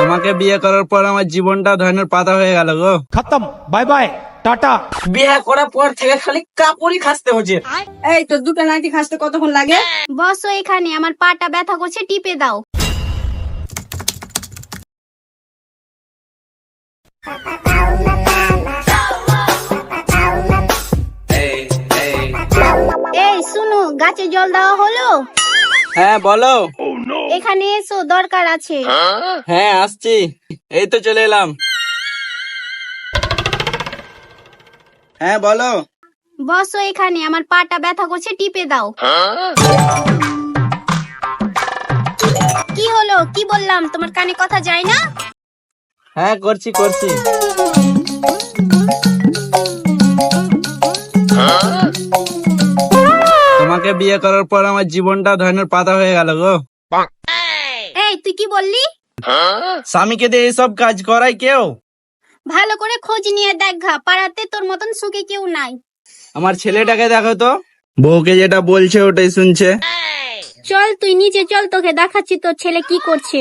তোমাকে বিয়ে করার পর আমার জীবনটা পাতা হয়ে গেল গো। খতম বাই বাই টাটা। বিয়ে করার পর থেকে খালি কাপড়ই খাসতে হচ্ছে। এই তো খাসতে কতক্ষণ লাগে? বসো এখানে আমার পাটা ব্যথা করছে টিপে দাও। এই শুনো গাছে জল দেওয়া হলো? হ্যাঁ বলো। এখানে এসো দরকার আছে। হ্যাঁ আসছি। এই তো চলে এলাম। হ্যাঁ বলো। বসো এখানে আমার পাটা ব্যথা করছে টিপে দাও। কি হলো? কি বললাম? তোমার কানে কথা যায় না? হ্যাঁ করছি করছি। বিয়ে করার পর আমার জীবনটা ধরনের পাতা হয়ে গেল গো। এই তুই কি বললি? স্বামীকে দিয়ে এইসব কাজ করাই কেউ? ভালো করে খোঁজ নিয়ে দেখ পাড়াতে তোর মতন সুখে কেউ নাই। আমার ছেলেটাকে দেখো তো। বউকে যেটা বলছে ওটাই শুনছে। চল তুই নিচে চল তোকে দেখাচ্ছি তোর ছেলে কি করছে।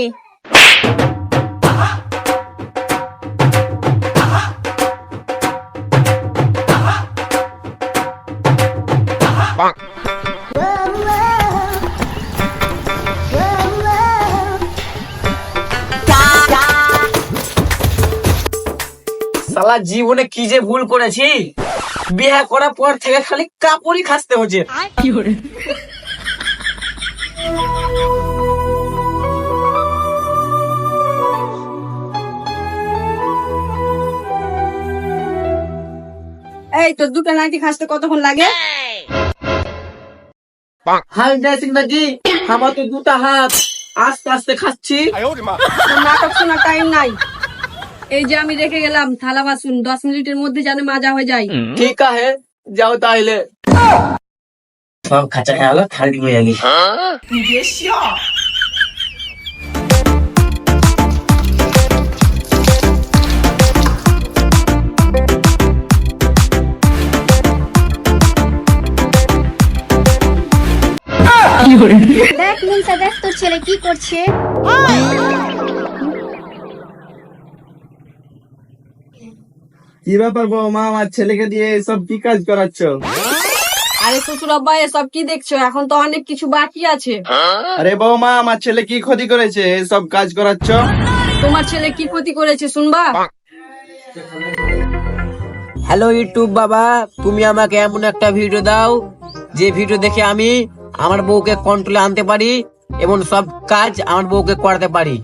সালা জীবনে কি যে ভুল করেছি? বিয়ে করার পর থেকে খালি কাপড়ই খাসতে হচ্ছে। এই তোর দুটো নাইটি খাসতে কতক্ষণ লাগে? হাল ড্রেসিং নাকি আমার তো দুটা হাত। আস্তে আস্তে খাচ্ছি। নাটক শোনার টাইম নাই। এই যে আমি রেখে গেলাম থালা বাসন দশ মিনিটের মধ্যে যেন মাজা হয়ে যায়। ঠিক আছে যাও তাইলে সব খাঁচা গেল খালি হয়ে গেল। দেখ মুনসা দেখ তোর ছেলে কি করছে। কি ব্যাপার গো মা আমার ছেলেকে দিয়ে এসব কি কাজ করাচ্ছ? আরে শ্বশুর আব্বা এসব কি দেখছ? এখন তো অনেক কিছু বাকি আছে। আরে আমার ছেলে কি ক্ষতি করেছে? এসব কাজ করাচ্ছ? তোমার ছেলে কি ক্ষতি করেছে শুনবা? হ্যালো ইউটিউব বাবা তুমি আমাকে এমন একটা ভিডিও দাও যে ভিডিও দেখে আমি আমার বউকে কন্ট্রোলে আনতে পারি এবং সব কাজ আমার বউকে করাতে পারি।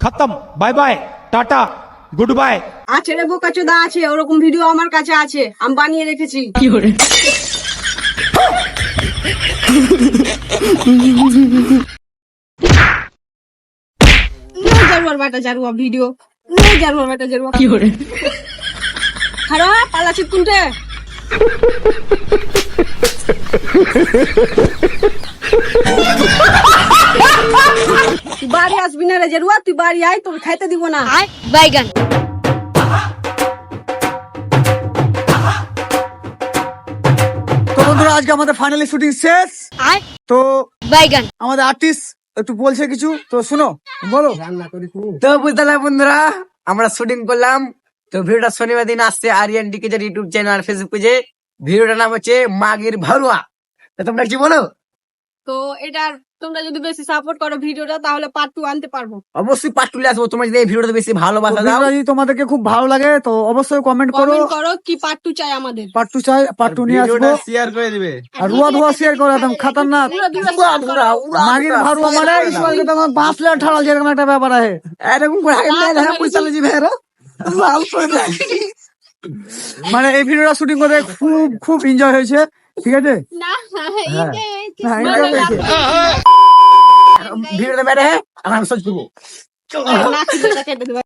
খতম bye bye tata. Goodbye আছে রে বোকাচোদা আছে ওরকম ভিডিও আমার কাছে আছে। আমি বানিয়ে রেখেছি। কি করে? বাটা ভিডিও কি করে? খারাপ পালা চিকুনটে বাড়ি আয় তোকে খাইতে দিব না। বাইগান। তো বন্ধুরা আজকে আমাদের ফাইনালি শুটিং শেষ। তো বাইগান। আমাদের আর্টিস্ট একটু বলছে কিছু তো শুনো বলো। তো বুঝতে বন্ধুরা আমরা শুটিং করলাম। তো ভিডিওটা শনিবার দিন আসছে আরিয়ান ডিকেজের ইউটিউব চ্যানেল ফেসবুক পেজে ভিডিওটার নাম হচ্ছে মাগির ভারুয়া। তো তোমরা কি বলো? তো এটার তোমরা যদি বেশি সাপোর্ট করো ভিডিওটা তাহলে পার্ট টু আনতে পারব। অবশ্যই পার্ট তুলে আসব। তোমরা যদি এই ভিডিওটা বেশি ভালোবাসা দাও। যদি তোমাদেরকে খুব ভালো লাগে তো অবশ্যই কমেন্ট করো। কমেন্ট করো কি পার্ট টু চাই আমাদের। পার্ট টু চাই পার্ট টু নিয়ে আসব। শেয়ার করে দিবে। আর রুয়া ধোয়া শেয়ার করো একদম খাতারনাক। মাগির ভারুয়া মানে ইসমাইলকে তোমার বাঁশ লেন ঠাড়াল যেরকম একটা ব্যাপার আছে। এরকম করে আগে নিয়ে দেখা পয়সা লেজি ভাইরা। মানে এই ভিডিওটা শুটিং করে খুব খুব এনজয় হয়েছে। ঠিক আছে না হ্যাঁ enjoy হয়েছে ভিডিওটা বেড়ে হ্যাঁ আর আমি সহ্য করব না, কিছু কেটে দেবে।